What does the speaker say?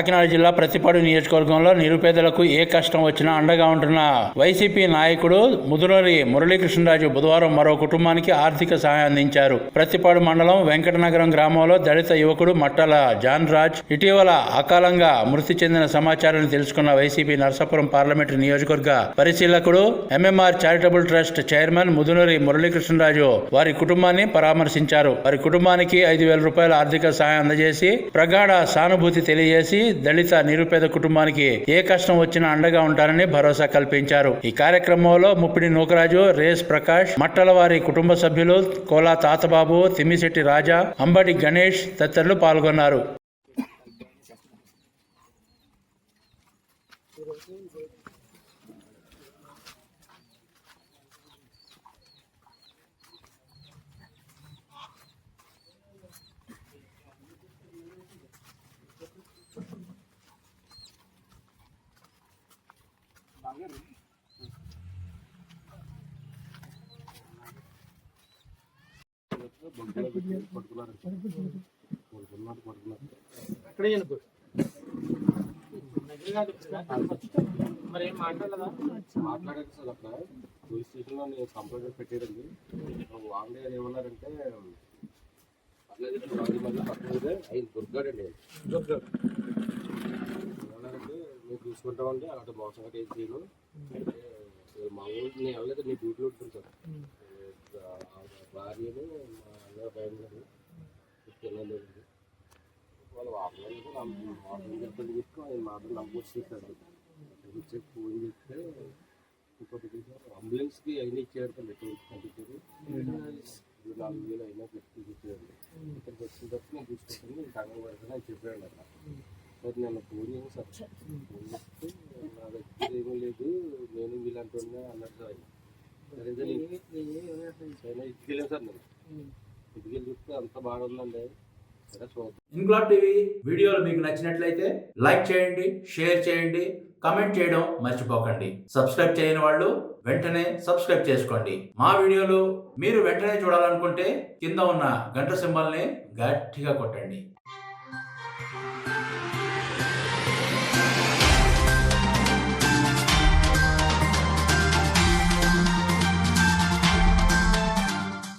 కాకినాడ జిల్లా ప్రతిపాడు నియోజకవర్గంలో నిరుపేదలకు ఏ కష్టం వచ్చినా అండగా ఉంటున్న వైసీపీ నాయకుడు ముదునూరి మురళీకృష్ణరాజు బుధవారం మరో కుటుంబానికి ఆర్థిక సహాయం అందించారు. ప్రతిపాడు మండలం వెంకటనగరం గ్రామంలో దళిత యువకుడు మట్టల జాన్ రాజ్ ఇటీవల అకాలంగా మృతి చెందిన సమాచారాన్ని తెలుసుకున్న వైసీపీ నరసాపురం పార్లమెంటు నియోజకవర్గ పరిశీలకుడు MMR charitable trust chairman Mudunuri Muralikrishnaraju వారి కుటుంబాన్ని పరామర్శించారు. వారి కుటుంబానికి ఐదు వేల రూపాయల ఆర్థిక సహాయం అందజేసి ప్రగాఢ సానుభూతి తెలియజేసి దళిత నిరుపేద కుటుంబానికి ఏ కష్టం వచ్చినా అండగా ఉంటారని భరోసా కల్పించారు. ఈ కార్యక్రమంలో ముప్పిడి నూకరాజు రేస్ ప్రకాష్ మట్టల వారి కుటుంబ సభ్యులు కోలా తాతబాబు తిమ్మిశెట్టి రాజా అంబటి గణేష్ తదితరులు పాల్గొన్నారు. మరి ఏం మాట్లాడదా మాట్లాడారు సార్ అక్కడ పోలీస్ స్టేషన్లో నేను కంప్లైంట్ పెట్టారండి వాళ్ళు ఏమన్నారంటే పర్లేదు మధ్య పక్కన ఉంది. ఆయన దొరికాడండి ఏమన్నారంటే మేము చూసుకుంటామండి అలాంటి మోసం గట్రా ఏం చేయను అంటే, మా ఊరికి నేను వెళ్ళలేదు నేను డ్యూటీలో ఉంటుంది సార్ భార్యను మా అన్న ఫ్యామిలీ పిల్లలు వాళ్ళు ఆపలేదు వాటర్ చెప్పండి చెప్పి ఆయన మాత్రం నమ్మొచ్చి చేశారు వచ్చి ఫోన్ ఇంకోటి అంబులెన్స్కి అయినా ఇచ్చారు కదా ఎటువంటి పంపించారు నాలుగు వేలు అయినా పెట్టి ఇచ్చారు ఇక్కడికి వచ్చిన తర్వాత నేను చూసుకుంటాను నేను కంగారు పడతాను అని చెప్పాడు అక్కడ మరి ఫోన్ సార్ నా దగ్గర ఏమీ లేదు నేను అన్నట్టు ఆయన. సరే సార్ నేను ఇటుకెళ్ళాను సార్ నేను ఇటుకెళ్ళి చూస్తే అంత బాగుందండి సరే చూద్దాం. ఇంక్లాబ్ టీవీ వీడియోలు మీకు నచ్చినట్లయితే లైక్ చేయండి షేర్ చేయండి కమెంట్ చేయడం మర్చిపోకండి. సబ్స్క్రైబ్ చేయని వాళ్ళు వెంటనే సబ్స్క్రైబ్ చేసుకోండి. మా వీడియోలు మీరు వెంటనే చూడాలనుకుంటే కింద ఉన్న గంట సింబల్ని గట్టిగా కొట్టండి.